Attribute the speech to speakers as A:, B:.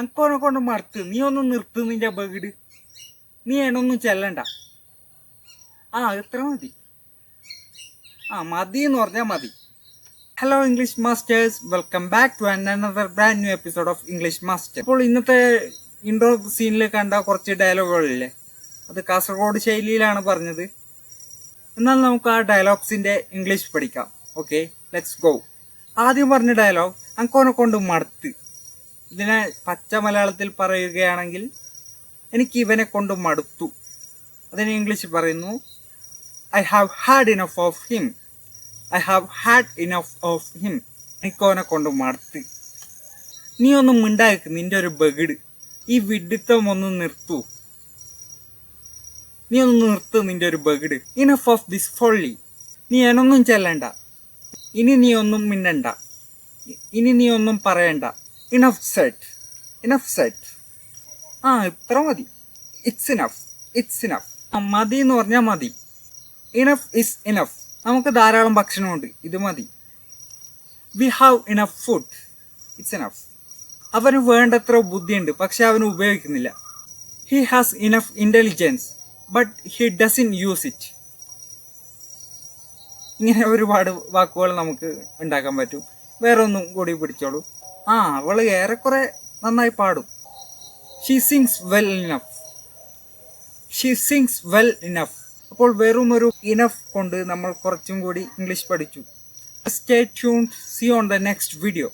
A: അക്കോനെ കൊണ്ട് മറുത്ത് നീ ഒന്ന് നിർത്ത് നിന്റെ ബഗിട് നീ എണൊന്നും ചെല്ലണ്ട. ആ ഇത്ര മതി? ആ മതി എന്ന് പറഞ്ഞാൽ മതി. Hello English masters welcome back to another brand new episode of English master അപ്പോൾ ഇന്നത്തെ ഇൻട്രോ സീനിൽ കണ്ട കുറച്ച് ഡയലോഗുകളില്ലേ അത് കാസർഗോഡ് ശൈലിയിലാണ് പറഞ്ഞത്. എന്നാൽ നമുക്ക് ആ ഡയലോഗ്സിന്റെ ഇംഗ്ലീഷ് പഠിക്കാം. ഓക്കെ ലെറ്റ്സ് ഗോ ആദ്യം പറഞ്ഞ ഡയലോഗ് അങ്കോനെ കൊണ്ട് മടുത്ത്. ഇതിനെ പച്ച മലയാളത്തിൽ പറയുകയാണെങ്കിൽ എനിക്ക് ഇവനെ കൊണ്ട് മടുത്തു. അതിന് ഇംഗ്ലീഷിൽ പറയുന്നു I have had enough of him I have had enough of him എനിക്കവനെ കൊണ്ട് മടുത്ത്. നീ ഒന്ന് മിണ്ടായിക്ക് നിന്റെ ഒരു ബഗിട്. ഈ വിഡിത്തം ഒന്ന് നിർത്തൂ. നീ ഒന്ന് നിർത്ത് നിന്റെ ഒരു ബഗിട്. ഇനഫ് ഓഫ് ദിസ് ഫോള്ളി നീ എന്നൊന്നും ചെല്ലണ്ട. ഇനി നീ ഒന്നും മിണ്ടണ്ട. ഇനി നീ ഒന്നും പറയണ്ട. ഇനഫ് സെറ്റ് ഇനഫ് സെറ്റ് ആ ഇത്ര മതി. ഇറ്റ്സ് ഇനഫ് ഇറ്റ്സ് ഇനഫ് മതി എന്ന് പറഞ്ഞാൽ മതി. ഇനഫ് ഇസ് ഇനഫ് നമുക്ക് ധാരാളം ഭക്ഷണമുണ്ട്. ഇത് മതി. We have enough food it's enough അവന് വേണ്ടത്ര ബുദ്ധിയുണ്ട്. പക്ഷെ അവന് ഉപയോഗിക്കുന്നില്ല. He has enough intelligence but he doesn't use it ഇങ്ങനെ ഒരുപാട് വാക്കുകൾ നമുക്ക് ഉണ്ടാക്കാൻ പറ്റും. വേറെ ഒന്നും കൂടി പിടിച്ചോളൂ. ആ അവൾ ഏറെക്കുറെ നന്നായി പാടും. She sings well enough she sings well enough അപ്പോൾ വെറും ഒരു ഇനഫ് കൊണ്ട് നമ്മൾ കുറച്ചും കൂടി ഇംഗ്ലീഷ് പഠിച്ചു. Stay tune see on the next video